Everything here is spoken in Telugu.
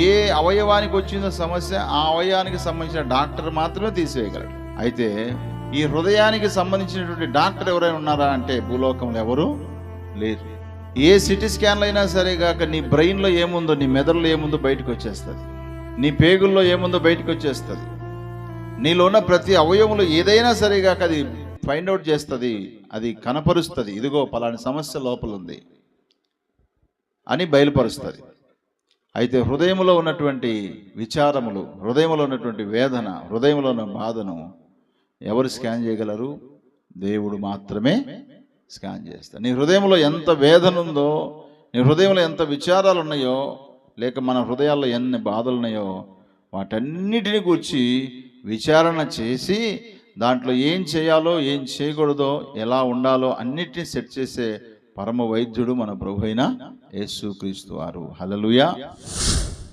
ఏ అవయవానికి వచ్చిందో సమస్య ఆ అవయవానికి సంబంధించిన డాక్టర్ మాత్రమే తీసివేయగలడు. అయితే ఈ హృదయానికి సంబంధించినటువంటి డాక్టర్ ఎవరైనా ఉన్నారా అంటే భూలోకంలో ఎవరు లేరు. ఏ సిటీ స్కాన్లు అయినా సరే కాక నీ బ్రెయిన్లో ఏముందో నీ మెదడులో ఏముందో బయటకు వచ్చేస్తుంది. నీ పేగుల్లో ఏముందో బయటకు వచ్చేస్తుంది. నీలో ఉన్న ప్రతి అవయవంలో ఏదైనా సరే కాక అది ఫైండ్ అవుట్ చేస్తుంది అది కనపరుస్తుంది. ఇదిగో పలాని సమస్య లోపల ఉంది అని బయలుపరుస్తుంది. అయితే హృదయంలో ఉన్నటువంటి విచారములు హృదయంలో ఉన్నటువంటి వేదన హృదయంలో ఉన్న బాధను ఎవరు స్కాన్ చేయగలరు? దేవుడు మాత్రమే స్కాన్ చేస్తారు. నీ హృదయంలో ఎంత వేదన ఉందో నీ హృదయంలో ఎంత విచారాలు ఉన్నాయో లేక మన హృదయాల్లో ఎన్ని బాధలు ఉన్నాయో వాటన్నిటిని గురించి విచారణ చేసి దాంట్లో ఏం చేయాలో ఏం చేయకూడదో ఎలా ఉండాలో అన్నిటిని సెట్ చేసే పరమ వైద్యుడు మన ప్రభు అయిన యేసు క్రీస్తు వారు. హలలుయా